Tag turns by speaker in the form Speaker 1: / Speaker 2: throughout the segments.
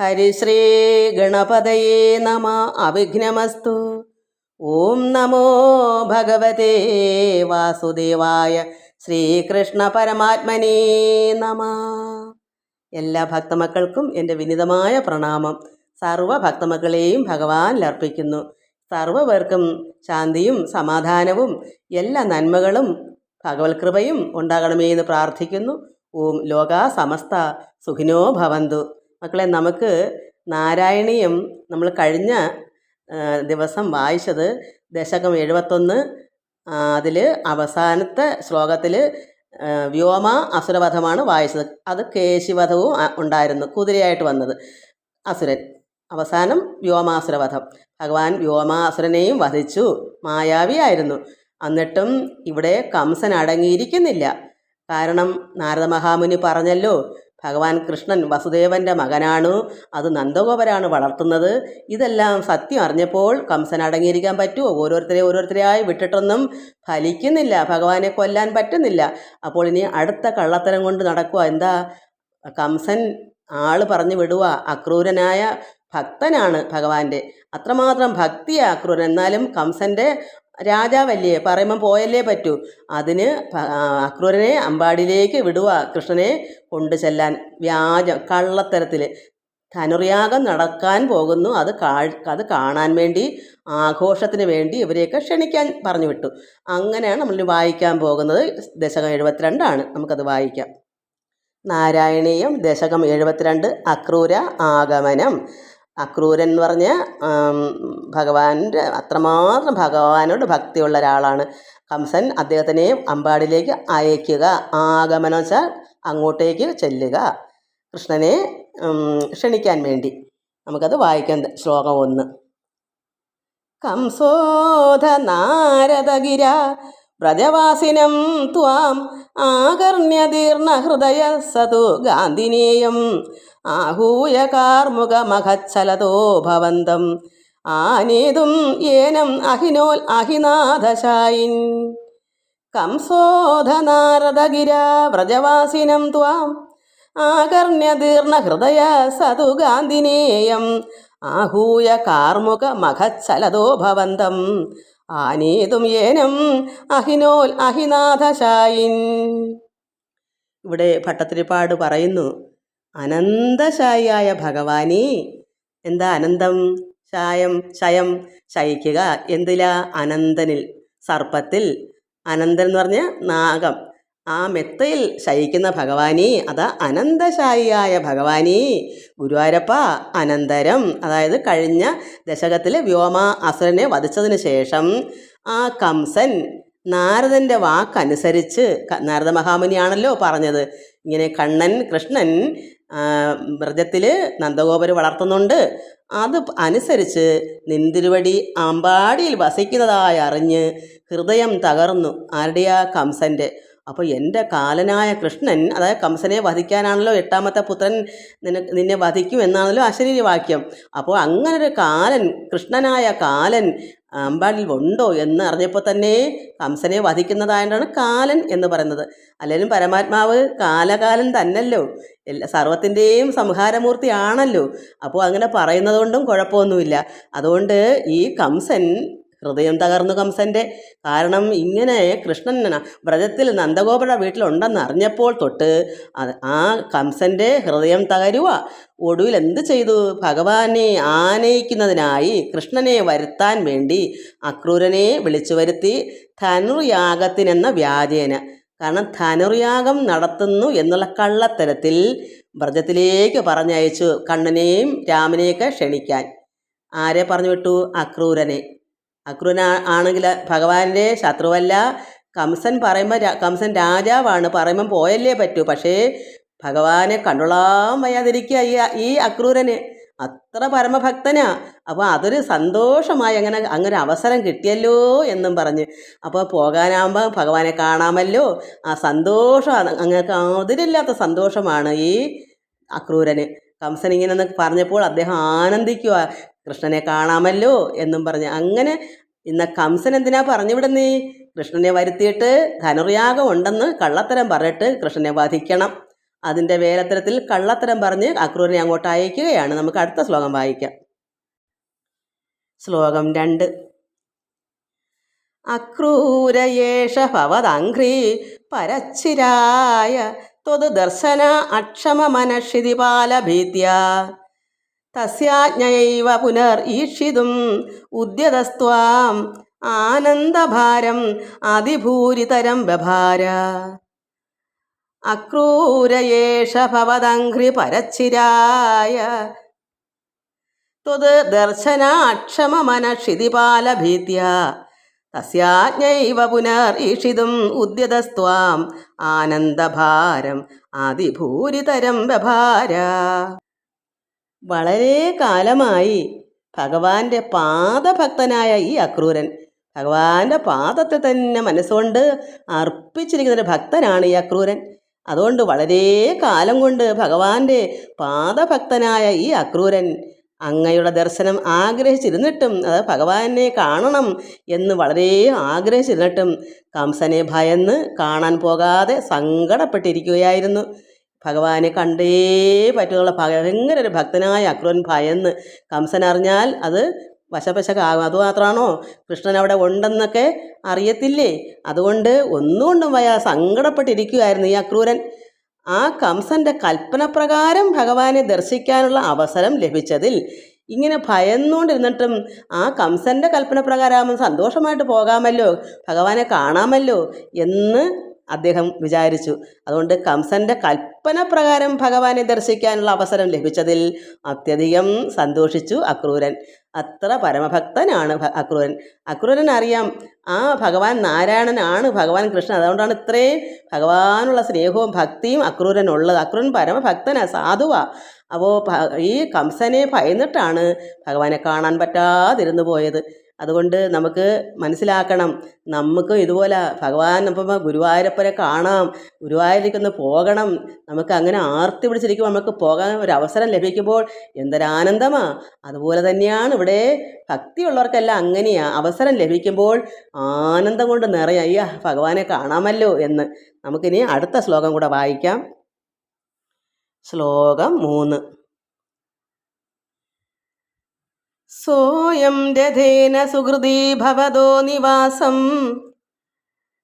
Speaker 1: ഹരിശ്രീ ഗണപതയേ നമ. അവിഘ്നമസ്തു. ഓം നമോ ഭഗവതേ വാസുദേവായ ശ്രീകൃഷ്ണ പരമാത്മനേ നമ. എല്ലാ ഭക്തമക്കൾക്കും എന്റെ വിനിതമായ പ്രണാമം. സർവ ഭക്തമക്കളെയും ഭഗവാൻ അർപ്പിക്കുന്നു. സർവവർക്കും ശാന്തിയും സമാധാനവും എല്ലാ നന്മകളും ഭഗവത് കൃപയും ഉണ്ടാകണമേ എന്ന് പ്രാർത്ഥിക്കുന്നു. ഓം ലോകാ സമസ്ത സുഖിനോ ഭവന്തു. മക്കളെ നമുക്ക് നാരായണീയം നമ്മൾ കഴിഞ്ഞ ദിവസം വായിച്ചത് ദശകം എഴുപത്തൊന്ന് അതിൽ അവസാനത്തെ ശ്ലോകത്തിൽ വ്യോമ അസുരവധമാണ് വായിച്ചത്. അത് കേശിവധവും ഉണ്ടായിരുന്നു കുതിരയായിട്ട് വന്നത്. അസുരൻ അവസാനം വ്യോമാസുരവധം. ഭഗവാൻ വ്യോമാസുരനെയും വധിച്ചു മായാവിയായിരുന്നു എന്നിട്ടും ഇവിടെ കംസൻ അടങ്ങിയിരിക്കുന്നില്ല. കാരണം നാരദ മഹാമുനി പറഞ്ഞല്ലോ ഭഗവാൻ കൃഷ്ണൻ വസുദേവന്റെ മകനാണ്. അത് നന്ദഗോപരാണ് വളർത്തുന്നത്. ഇതെല്ലാം സത്യം അറിഞ്ഞപ്പോൾ കംസൻ അടങ്ങിയിരിക്കാൻ പറ്റുമോ? ഓരോരുത്തരെ ഓരോരുത്തരെയായി വിട്ടിട്ടൊന്നും ഫലിക്കുന്നില്ല. ഭഗവാനെ കൊല്ലാൻ പറ്റുന്നില്ല. അപ്പോൾ ഇനി അടുത്ത കള്ളത്തരം കൊണ്ട് നടക്കുക. എന്താ? കംസൻ ആൾ പറഞ്ഞു വിടുക. അക്രൂരനായ ഭക്തനാണ് ഭഗവാന്റെ. അത്രമാത്രം ഭക്തിയാ അക്രൂരൻ. എന്നാലും കംസന്റെ രാജാവല്ലേ? പറയുമ്പം പോയല്ലേ പറ്റൂ. അതിന് അക്രൂരനെ അമ്പാടിയിലേക്ക് വിടുക. കൃഷ്ണനെ കൊണ്ടു ചെല്ലാൻ വ്യാജം കള്ളത്തരത്തിൽ ധനുർയാഗം നടക്കാൻ പോകുന്നു. അത് കാ അത് കാണാൻ വേണ്ടി ആഘോഷത്തിന് വേണ്ടി ഇവരെയൊക്കെ ക്ഷണിക്കാൻ പറഞ്ഞു വിട്ടു. അങ്ങനെയാണ് നമ്മൾ വായിക്കാൻ പോകുന്നത്. ദശകം എഴുപത്തിരണ്ടാണ്. നമുക്കത് വായിക്കാം. നാരായണീയം ദശകം എഴുപത്തിരണ്ട് അക്രൂര ആഗമനം. അക്രൂരൻ എന്ന് പറഞ്ഞ ഭഗവാന്റെ അത്രമാത്രം ഭഗവാനോട് ഭക്തിയുള്ള ഒരാളാണ്. കംസൻ അദ്ദേഹത്തിനെ അമ്പാടിലേക്ക് അയക്കുക. ആഗമനം വെച്ചാൽ അങ്ങോട്ടേക്ക് ചെല്ലുക. കൃഷ്ണനെ ക്ഷണിക്കാൻ വേണ്ടി. നമുക്കത് വായിക്കാം ശ്ലോകം ഒന്ന്. കംസോധ നാരദഗിര വ്രജവാസിനം ത്വാം ആകർണ്യതീർണ ഹൃദയ സതു ഗാന്ധിനേയം. ആഹൂയ കാർമുകമഖച്ഛലതോ ഭവന്തം. ആനേതും ഏനം അഹിനോൽ അഹിനാഥശായിൻ. കംസോധനാരദഗിര വ്രജവാസിനം ത്വാം ആകർണ്യതീർണ ഹൃദയ സതു ഗാന്ധിനേയം. ആഹൂയ കാർമുക മഖച്ഛലതോ ആനേതും ഏനം അഹിനോൽ അഹിനാഥശായിൻ. ഇവിടെ ഭട്ടത്തിരിപ്പാട് പറയുന്നു അനന്തശായിയായ ഭഗവാനെ എന്താ അനന്തം? ശായം ശയം ശയിക്കുക. എന്തിലാ? അനന്തനിൽ സർപ്പത്തിൽ. അനന്തൻ എന്ന് പറഞ്ഞ നാഗം. ആ മെത്തയിൽ ശയിക്കുന്ന ഭഗവാനി അതാ അനന്തശായിയായ ഭഗവാനി. ഗുരുവായൂരപ്പ അനന്തരം അതായത് കഴിഞ്ഞ ദശകത്തിൽ വ്യോമ അസുരനെ വധിച്ചതിന് ശേഷം ആ കംസൻ നാരദന്റെ വാക്കനുസരിച്ച് നാരദ മഹാമുനിയാണല്ലോ പറഞ്ഞത്. ഇങ്ങനെ കണ്ണൻ കൃഷ്ണൻ വ്രജത്തിൽ നന്ദഗോപര് വളർത്തുന്നുണ്ട്. അത് അനുസരിച്ച് നിന്തിരുവടി അമ്പാടിയിൽ വസിക്കുന്നതായി അറിഞ്ഞ് ഹൃദയം തകർന്നു ആരുടെയാ കംസന്റെ അപ്പോൾ എന്റെ കാലനായ കൃഷ്ണൻ അതായത് കംസനെ വധിക്കാനാണല്ലോ എട്ടാമത്തെ പുത്രൻ നിന നിന്നെ വധിക്കും എന്നാണല്ലോ അശരീരി വാക്യം അപ്പോൾ അങ്ങനൊരു കാലൻ കൃഷ്ണനായ കാലൻ അമ്പാടിൽ ഉണ്ടോ എന്ന് അറിഞ്ഞപ്പോൾ തന്നെ കംസനെ വധിക്കുന്നതായതാണ് കാലൻ എന്ന് പറയുന്നത്. അല്ലെങ്കിലും പരമാത്മാവ് കാലകാലൻ തന്നല്ലോ. എല്ലാ സർവത്തിന്റെയും സംഹാരമൂർത്തിയാണല്ലോ. അപ്പോൾ അങ്ങനെ പറയുന്നത് കൊണ്ടും കുഴപ്പമൊന്നുമില്ല. അതുകൊണ്ട് ഈ കംസൻ ഹൃദയം തകർന്നു കംസന്റെ കാരണം ഇങ്ങനെ കൃഷ്ണൻ വ്രതത്തിൽ നന്ദഗോപുര വീട്ടിലുണ്ടെന്ന് അറിഞ്ഞപ്പോൾ തൊട്ട് ആ കംസന്റെ ഹൃദയം തകരുക ഒടുവിൽ എന്ത് ചെയ്തു? ഭഗവാനെ ആനയിക്കുന്നതിനായി കൃഷ്ണനെ വരുത്താൻ വേണ്ടി അക്രൂരനെ വിളിച്ചു വരുത്തി ധനുർയാഗത്തിനെന്ന വ്യാജേന. കാരണം ധനുർയാഗം നടത്തുന്നു എന്നുള്ള കള്ളത്തരത്തിൽ വ്രജത്തിലേക്ക് പറഞ്ഞയച്ചു കണ്ണനെയും രാമനെയൊക്കെ ക്ഷണിക്കാൻ. ആരെ പറഞ്ഞു വിട്ടു? അക്രൂരനെ. അക്രൂരൻ ആണെങ്കിൽ ഭഗവാന്റെ ശത്രുവല്ല. കംസൻ പറയുമ്പോൾ കംസൻ രാജാവാണ്. പറയുമ്പം പോയല്ലേ പറ്റൂ. പക്ഷേ ഭഗവാനെ കണ്ടോളാൻ വയ്യാതിരിക്കുക ഈ ഈ അക്രൂരന്. അത്ര പരമഭക്തനാ. അപ്പോൾ അതൊരു സന്തോഷമായി അങ്ങനെ അങ്ങനെ അവസരം കിട്ടിയല്ലോ എന്നും പറഞ്ഞ്. അപ്പോൾ പോകാനാകുമ്പോൾ ഭഗവാനെ കാണാമല്ലോ. ആ സന്തോഷം അങ്ങനെ അതിരില്ലാത്ത സന്തോഷമാണ് ഈ അക്രൂരന്. കംസൻ ഇങ്ങനെ പറഞ്ഞപ്പോൾ അദ്ദേഹം ആനന്ദിക്കുക കൃഷ്ണനെ കാണാമല്ലോ എന്നും പറഞ്ഞ്. അങ്ങനെ ഇന്ന് കംസൻ എന്തിനാ പറഞ്ഞു വിടുന്നേ കൃഷ്ണനെ വരുത്തിയിട്ട് ധനുർയാഗം ഉണ്ടെന്ന് കള്ളത്തരം പറഞ്ഞിട്ട് കൃഷ്ണനെ വധിക്കണം. അതിന്റെ വേലത്തരത്തിൽ കള്ളത്തരം പറഞ്ഞ് അക്രൂരനെ അങ്ങോട്ട് അയക്കുകയാണ്. നമുക്ക് അടുത്ത ശ്ലോകം വായിക്കാം. ശ്ലോകം രണ്ട്. അക്രൂരയേഷ ഭവദംഘ്രീ പരച്ചിരായ ത്വത് ദർശന അക്ഷമ അക്ഷമമനക്ഷിതിപാലഭീത്യ തസ്യാജ്ഞയൈവ പുനർ ഈക്ഷിതും ഉദ്യതസ്ത്വാം. ആനന്ദഭാരം. അതിഭൂരിതരം ബഭാര അക്രൂരയേഷ ഭവതംഘ്രി പരച്ചിരായ. ത്വത് ദർശനാക്ഷമമനക്ഷിതിപാലഭീത്യ. തസ്യാജ്ഞൈവ പുനർ ഈഷിതും ഉദ്യതസ്ത്വാം. ആനന്ദഭാരം. അതിഭൂരിതരം ബഭാര വളരെ കാലമായി ഭഗവാന്റെ പാദഭക്തനായ ഈ അക്രൂരൻ ഭഗവാന്റെ പാദത്തെ തന്നെ മനസ്സുകൊണ്ട് അർപ്പിച്ചിരിക്കുന്ന ഒരു ഭക്തനാണ് ഈ അക്രൂരൻ. അതുകൊണ്ട് വളരെ കാലം കൊണ്ട് ഭഗവാന്റെ പാദഭക്തനായ ഈ അക്രൂരൻ അങ്ങയുടെ ദർശനം ആഗ്രഹിച്ചിരുന്നിട്ടും അത് ഭഗവാനെ കാണണം എന്ന് വളരെ ആഗ്രഹിച്ചിരുന്നിട്ടും കംസനെ ഭയന്ന് കാണാൻ പോകാതെ സങ്കടപ്പെട്ടിരിക്കുകയായിരുന്നു. ഭഗവാനെ കണ്ടേ പറ്റുള്ള ഭയങ്കര ഒരു ഭക്തനായ അക്രൂരൻ ഭയന്ന് കംസൻ അറിഞ്ഞാൽ അത് വശപശകാകും. അതുമാത്രമാണോ കൃഷ്ണൻ അവിടെ ഉണ്ടെന്നൊക്കെ അറിയത്തില്ലേ? അതുകൊണ്ട് ഒന്നുകൊണ്ടും വയ സങ്കടപ്പെട്ടിരിക്കുകയായിരുന്നു ഈ അക്രൂരൻ. ആ കംസന്റെ കൽപ്പനപ്രകാരം ഭഗവാനെ ദർശിക്കാനുള്ള അവസരം ലഭിച്ചതിൽ ഇങ്ങനെ ഭയന്നുകൊണ്ടിരുന്നിട്ടും ആ കംസന്റെ കൽപ്പനപ്രകാരം സന്തോഷമായിട്ട് പോകാമല്ലോ ഭഗവാനെ കാണാമല്ലോ എന്ന് അദ്ദേഹം വിചാരിച്ചു. അതുകൊണ്ട് കംസന്റെ കൽപ്പന പ്രകാരം ഭഗവാനെ ദർശിക്കാനുള്ള അവസരം ലഭിച്ചതിൽ അത്യധികം സന്തോഷിച്ചു അക്രൂരൻ. അത്ര പരമഭക്തനാണ് അക്രൂരൻ. അക്രൂരൻ അറിയാം ആ ഭഗവാൻ നാരായണനാണ് ഭഗവാൻ കൃഷ്ണൻ. അതുകൊണ്ടാണ് ഇത്രയും ഭഗവാനുള്ള സ്നേഹവും ഭക്തിയും അക്രൂരനുള്ളത്. അക്രൂരൻ പരമഭക്തനാണ് സാധുവാ. അപ്പോൾ ഈ കംസനെ ഭയന്നിട്ടാണ് ഭഗവാനെ കാണാൻ പറ്റാതിരുന്നു പോയത്. അതുകൊണ്ട് നമുക്ക് മനസ്സിലാക്കണം നമുക്കും ഇതുപോലെ ഭഗവാൻ അപ്പം ഗുരുവായൂരപ്പനെ കാണാം ഗുരുവായൂരിലേക്കൊന്ന് പോകണം നമുക്ക് അങ്ങനെ ആർത്തി പിടിച്ചിരിക്കുമ്പോൾ നമുക്ക് പോകാൻ ഒരു അവസരം ലഭിക്കുമ്പോൾ എന്തൊരാനന്ദമാ. അതുപോലെ തന്നെയാണ് ഇവിടെ ഭക്തിയുള്ളവർക്കെല്ലാം അങ്ങനെയാ അവസരം ലഭിക്കുമ്പോൾ ആനന്ദം കൊണ്ട് നിറയെ അയ്യ ഭഗവാനെ കാണാമല്ലോ എന്ന്. നമുക്കിനി അടുത്ത ശ്ലോകം കൂടെ വായിക്കാം. ശ്ലോകം മൂന്ന്. സോയം രഥേന ഭവതോ നിവാസം.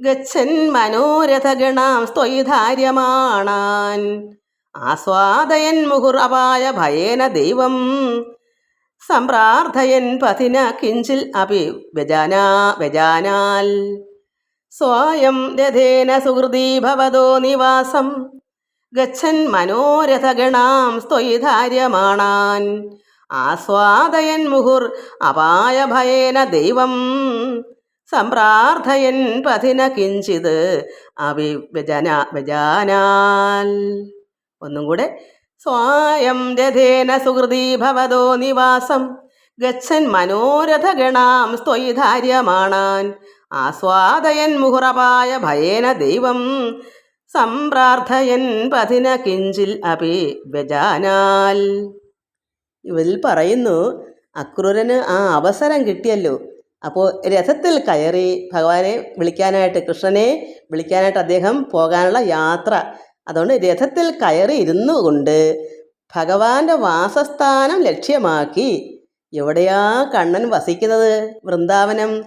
Speaker 1: ഗച്ഛൻ മനോരഥഗണാം സ്വൈധാര്യമാണാൻ ആസ്വാദയൻ മുഹുറവായ ഭയേന ദൈവം. സമ്പ്രാർത്ഥയൻ പതിന കിഞ്ചിൽ അപി വ്യജാനാ വ്യജാനാൽ. സ്വയം രഥേന സുഹൃതി ഭവതോ നിവാസം. ഗച്ഛൻ മനോരഥഗണാം സ്ത്വയിധാര്യമാണാൻ ആസ്വാദയൻ മുഹുർ അപായഭയേന ദൈവം. സംപ്രാർത്ഥയൻ പതിന കിഞ്ചിത് അഭി വിജാനാൽ. ഒന്നും കൂടെ സ്വായം രഥേന സുഹൃതി ഭവതോ നിവാസം. ഗച്ഛൻ മനോരഥഗണാം സ്ത്വയിധാര്യമാണാൻ ആസ്വാദയൻ മുഹുറപായ ഭയേന ദൈവം. സംപ്രാർത്ഥയൻ പതിന കിഞ്ചിൽ അപി വ്യജാനാൽ ഇതിൽ പറയുന്നു അക്രൂരന് ആ അവസരം കിട്ടിയല്ലോ. അപ്പോൾ രഥത്തിൽ കയറി ഭഗവാനെ വിളിക്കാനായിട്ട് കൃഷ്ണനെ വിളിക്കാനായിട്ട് അദ്ദേഹം പോകാനുള്ള യാത്ര. അതുകൊണ്ട് രഥത്തിൽ കയറി ഇരുന്നു കൊണ്ട് ഭഗവാന്റെ വാസസ്ഥാനം ലക്ഷ്യമാക്കി എവിടെയാ കണ്ണൻ വസിക്കുന്നത്? വൃന്ദാവനം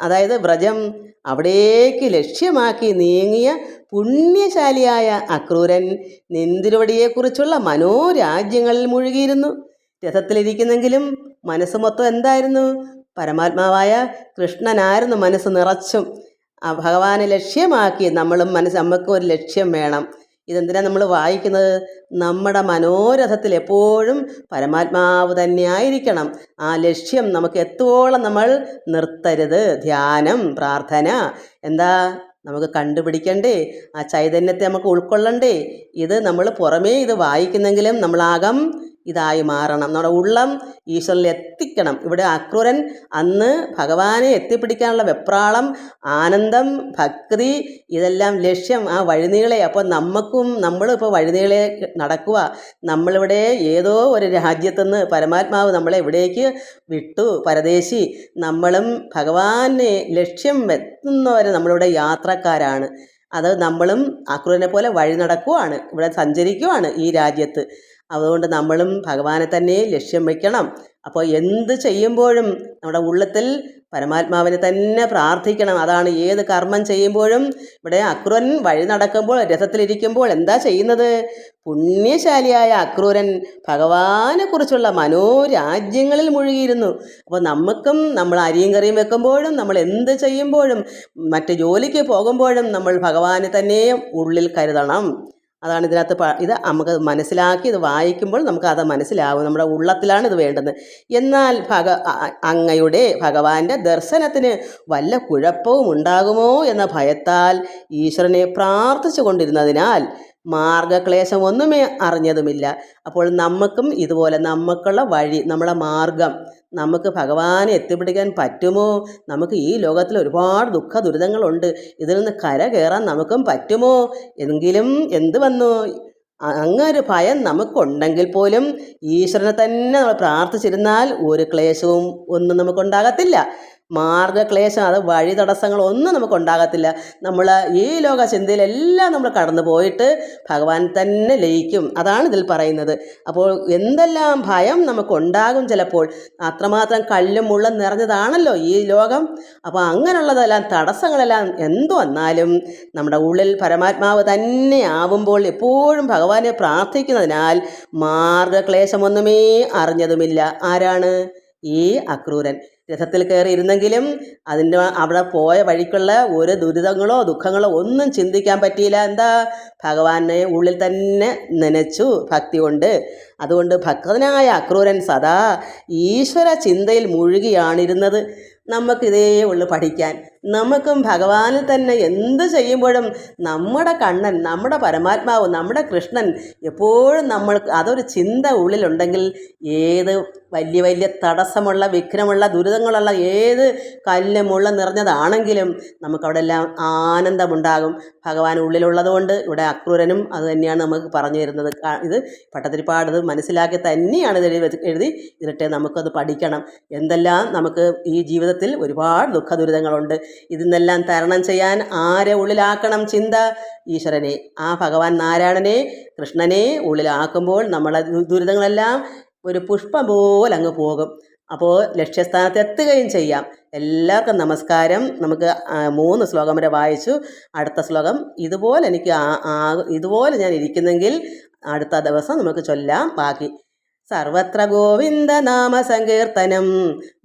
Speaker 1: അതായത് വ്രജം അവിടേക്ക് ലക്ഷ്യമാക്കി നീങ്ങിയ പുണ്യശാലിയായ അക്രൂരൻ നിന്തിരുവടിയെക്കുറിച്ചുള്ള മനോരാജ്യങ്ങളിൽ മുഴുകിയിരുന്നു. രഥത്തിലിരിക്കുന്നെങ്കിലും മനസ്സ് മൊത്തം എന്തായിരുന്നു? പരമാത്മാവായ കൃഷ്ണനായിരുന്നു മനസ്സ് നിറച്ചും. ആ ഭഗവാനെ ലക്ഷ്യമാക്കി നമ്മളും മനസ്സ് നമുക്ക് ഒരു ലക്ഷ്യം വേണം. ഇതെന്തിനാ നമ്മൾ വായിക്കുന്നത്? നമ്മുടെ മനോരഥത്തിൽ എപ്പോഴും പരമാത്മാവ് തന്നെ ആയിരിക്കണം ആ ലക്ഷ്യം നമുക്ക് എത്തോളം നമ്മൾ നിർത്തരുത്. ധ്യാനം പ്രാർത്ഥന എന്താ? നമുക്ക് കണ്ടുപിടിക്കണ്ടേ? ആ ചൈതന്യത്തെ നമുക്ക് ഉൾക്കൊള്ളണ്ടേ? ഇത് നമ്മൾ പുറമേ ഇത് വായിക്കുന്നെങ്കിലും നമ്മളാകം ഇതായി മാറണം. നമ്മുടെ ഉള്ളം ഈശ്വരനിൽ എത്തിക്കണം. ഇവിടെ അക്രൂരൻ അന്ന് ഭഗവാനെ എത്തിപ്പിടിക്കാനുള്ള വെപ്രാളം ആനന്ദം ഭക്തി ഇതെല്ലാം ലക്ഷ്യം. ആ വഴിനീളെ അപ്പോൾ നമുക്കും നമ്മളും ഇപ്പോൾ വഴിനീളെ നടക്കുക. നമ്മളിവിടെ ഏതോ ഒരു രാജ്യത്തുനിന്ന് പരമാത്മാവ് നമ്മളെ ഇവിടേക്ക് വിട്ടു. പരദേശി നമ്മളും ഭഗവാനെ ലക്ഷ്യം എത്തുന്നവരെ നമ്മളിവിടെ യാത്രക്കാരാണ്. അത് നമ്മളും അക്രൂരനെ പോലെ വഴി നടക്കുവാണ്. ഇവിടെ സഞ്ചരിക്കുവാണ് ഈ രാജ്യത്ത്. അതുകൊണ്ട് നമ്മളും ഭഗവാനെ തന്നെ ലക്ഷ്യം വയ്ക്കണം അപ്പോൾ എന്ത് ചെയ്യുമ്പോഴും നമ്മുടെ ഉള്ളത്തിൽ പരമാത്മാവിനെ തന്നെ പ്രാർത്ഥിക്കണം. അതാണ് ഏത് കർമ്മം ചെയ്യുമ്പോഴും ഇവിടെ അക്രൂരൻ വഴി നടക്കുമ്പോൾ രഥത്തിലിരിക്കുമ്പോൾ എന്താ ചെയ്യുന്നത്? പുണ്യശാലിയായ അക്രൂരൻ ഭഗവാനെ കുറിച്ചുള്ള മനോരാജ്യങ്ങളിൽ മുഴുകിയിരുന്നു. അപ്പോൾ നമുക്കും നമ്മൾ അരിയും കറിയും വെക്കുമ്പോഴും നമ്മൾ എന്ത് ചെയ്യുമ്പോഴും മറ്റ് ജോലിക്ക് പോകുമ്പോഴും നമ്മൾ ഭഗവാനെ തന്നെ ഉള്ളിൽ കരുതണം. അതാണ് ഇതിനകത്ത് ഇത് നമുക്ക് മനസ്സിലാക്കി ഇത് വായിക്കുമ്പോൾ നമുക്ക് അത് മനസ്സിലാവും. നമ്മുടെ ഉള്ളത്തിലാണ് ഇത് വേണ്ടത്. എന്നാൽ ഭഗ അങ്ങയുടെ ഭഗവാന്റെ ദർശനത്തിന് വല്ല കുഴപ്പവും ഉണ്ടാകുമോ എന്ന ഭയത്താൽ ഈശ്വരനെ പ്രാർത്ഥിച്ചു കൊണ്ടിരുന്നതിനാൽ മാർഗക്ലേശം ഒന്നുമേ അറിഞ്ഞതുമില്ല. അപ്പോൾ നമുക്കും ഇതുപോലെ നമുക്കുള്ള വഴി നമ്മളെ മാർഗം നമുക്ക് ഭഗവാനെ എത്തിപ്പിടിക്കാൻ പറ്റുമോ? നമുക്ക് ഈ ലോകത്തിൽ ഒരുപാട് ദുഃഖ ദുരിതങ്ങളുണ്ട്. ഇതിൽ നിന്ന് കര കയറാൻ നമുക്കും പറ്റുമോ? എങ്കിലും എന്ത് വന്നു? അങ്ങനൊരു ഭയം നമുക്കുണ്ടെങ്കിൽ പോലും ഈശ്വരനെ തന്നെ നമ്മൾ പ്രാർത്ഥിച്ചിരുന്നാൽ ഒരു ക്ലേശവും ഒന്നും നമുക്കുണ്ടാകത്തില്ല. മാർഗക്ലേശം അത് വഴി തടസ്സങ്ങൾ ഒന്നും നമുക്കുണ്ടാകത്തില്ല. നമ്മൾ ഈ ലോക ചിന്തയിലെല്ലാം നമ്മൾ കടന്നു പോയിട്ട് ഭഗവാൻ തന്നെ ലയിക്കും. അതാണ് ഇതിൽ പറയുന്നത്. അപ്പോൾ എന്തെല്ലാം ഭയം നമുക്കുണ്ടാകും ചിലപ്പോൾ. അത്രമാത്രം കല്ലും മുള്ളും നിറഞ്ഞതാണല്ലോ ഈ ലോകം. അപ്പോൾ അങ്ങനെയുള്ളതെല്ലാം തടസ്സങ്ങളെല്ലാം എന്തു വന്നാലും നമ്മുടെ ഉള്ളിൽ പരമാത്മാവ് തന്നെ ആവുമ്പോൾ എപ്പോഴും ഭഗവാനെ പ്രാർത്ഥിക്കുന്നതിനാൽ മാർഗക്ലേശമൊന്നുമേ അറിഞ്ഞതുമില്ല. ആരാണ്? ഈ അക്രൂരൻ. രഥത്തിൽ കയറി ഇരുന്നെങ്കിലും അതിന്റെ അവിടെ പോയ വഴിക്കുള്ള ഒരു ദുരിതങ്ങളോ ദുഃഖങ്ങളോ ഒന്നും ചിന്തിക്കാൻ പറ്റിയില്ല. എന്താ? ഭഗവാനെ ഉള്ളിൽ തന്നെ നനച്ചു ഭക്തി കൊണ്ട്. അതുകൊണ്ട് ഭക്തനായ അക്രൂരൻ സദാ ഈശ്വര ചിന്തയിൽ മുഴുകിയാണിരുന്നത്. നമുക്കിതേ ഉള്ളു പഠിക്കാൻ. നമുക്കും ഭഗവാനിൽ തന്നെ എന്ത് ചെയ്യുമ്പോഴും നമ്മുടെ കണ്ണൻ നമ്മുടെ പരമാത്മാവ് നമ്മുടെ കൃഷ്ണൻ എപ്പോഴും നമ്മൾ അതൊരു ചിന്ത ഉള്ളിലുണ്ടെങ്കിൽ ഏത് വലിയ വലിയ തടസ്സമുള്ള വിഘ്നമുള്ള ദുരിതങ്ങളുള്ള ഏത് കല്ല് മുള്ള നിറഞ്ഞതാണെങ്കിലും നമുക്കവിടെ എല്ലാം ആനന്ദമുണ്ടാകും. ഭഗവാൻ ഉള്ളിലുള്ളതുകൊണ്ട് ഇവിടെ അക്രൂരനും അത് തന്നെയാണ് നമുക്ക് പറഞ്ഞു തരുന്നത്. ഇത് പട്ടത്തിരിപ്പാട് ഇത് മനസ്സിലാക്കി തന്നെയാണ് ഇത് എഴുതി എഴുതി ഇതിട്ട് നമുക്കത് പഠിക്കണം. എന്തെല്ലാം നമുക്ക് ഈ ജീവിതത്തിൽ ഒരുപാട് ദുഃഖ ദുരിതങ്ങളുണ്ട് ഇതിൽ നിന്നെല്ലാം തരണം ചെയ്യാൻ ആരെ ഉള്ളിലാക്കണം ചിന്ത? ഈശ്വരനെ. ആ ഭഗവാൻ നാരായണനെ കൃഷ്ണനെ ഉള്ളിലാക്കുമ്പോൾ നമ്മളെ ദുരിതങ്ങളെല്ലാം ഒരു പുഷ്പം പോലെ അങ്ങ് പോകും. അപ്പോൾ ലക്ഷ്യസ്ഥാനത്ത് എത്തുകയും ചെയ്യാം. എല്ലാവർക്കും നമസ്കാരം. നമുക്ക് മൂന്ന് ശ്ലോകം വരെ വായിച്ചു. അടുത്ത ശ്ലോകം ഇതുപോലെ എനിക്ക് ഇതുപോലെ ഞാൻ ഇരിക്കുന്നെങ്കിൽ അടുത്ത ദിവസം നമുക്ക് ചൊല്ലാം ബാക്കി. സർവത്ര ഗോവിന്ദ നാമ സങ്കീർത്തനം.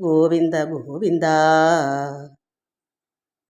Speaker 1: ഗോവിന്ദ ഗോവിന്ദ.